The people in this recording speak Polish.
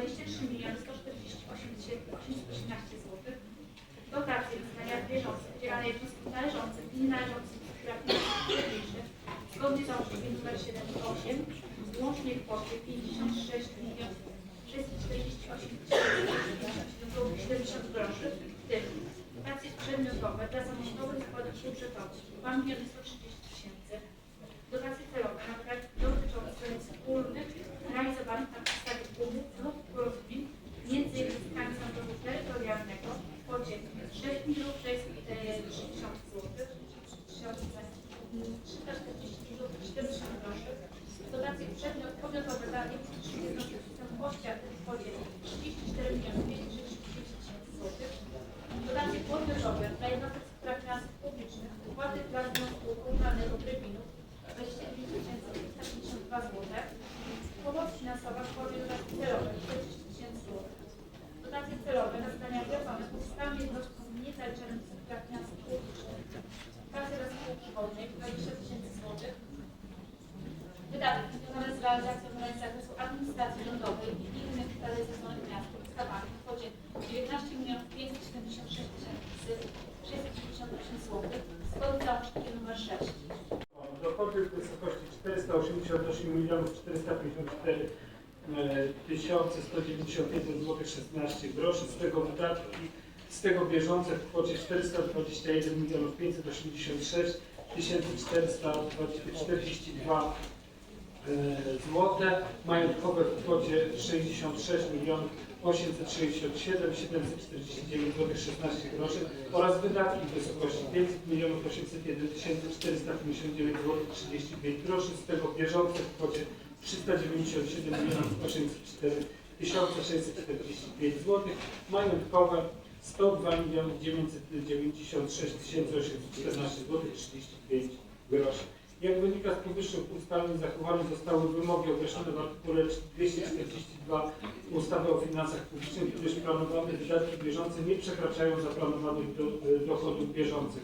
23 148 818 zł. Dotacje uznania bieżących, udzielanej wszystkim należących i nienależących prawniczych zgodnie z orzeczeniem nr 78 w łącznej kwocie 56 648 70 groszy, w tym dotacje przedmiotowe dla samorządowych zakładów budżetowych 2 130 tysięcy. 340 zł 40 groszy, dotacje podmiotowe dla jednostek w kwocie 34 milionów 535 tysięcy złotych, dla publicznych, wpłaty dla Związku Komunalnego Trybinów 29 352 zł, pomoc finansowa w kwocie dotacji celowej 40 tysięcy zł, dotacje celowe na zadania wykonane podstawie jednostkom niezaliczających z spraw finansów publicznych, wodnej 20 tysięcy złotych, Wydatki związane z realizacją zadań z zakresu administracji rządowej i innych realizowanych miast ustawami w kwocie 19 milionów 576 tysięcy 658 zł zgodnie z załącznikiem nr 6. Dochody w wysokości 488 milionów 454 e, tysiące 191 zł 16 groszy, z tego wydatki, z tego bieżące w kwocie 421 milionów 586 tysięcy 442 złote, majątkowe w kwocie 66 milionów 867 749 zł 16 groszy oraz wydatki w wysokości 500 milionów 801 459 zł 35 groszy, z tego bieżące w kwocie 397 milionów 804 645 zł, majątkowe 102 milionów 996 814 zł 35 groszy. Jak wynika z powyższych ustaleń zachowane zostały wymogi określone w artykule 242 ustawy o finansach publicznych, gdyż planowane wydatki bieżące nie przekraczają zaplanowanych do, dochodów bieżących.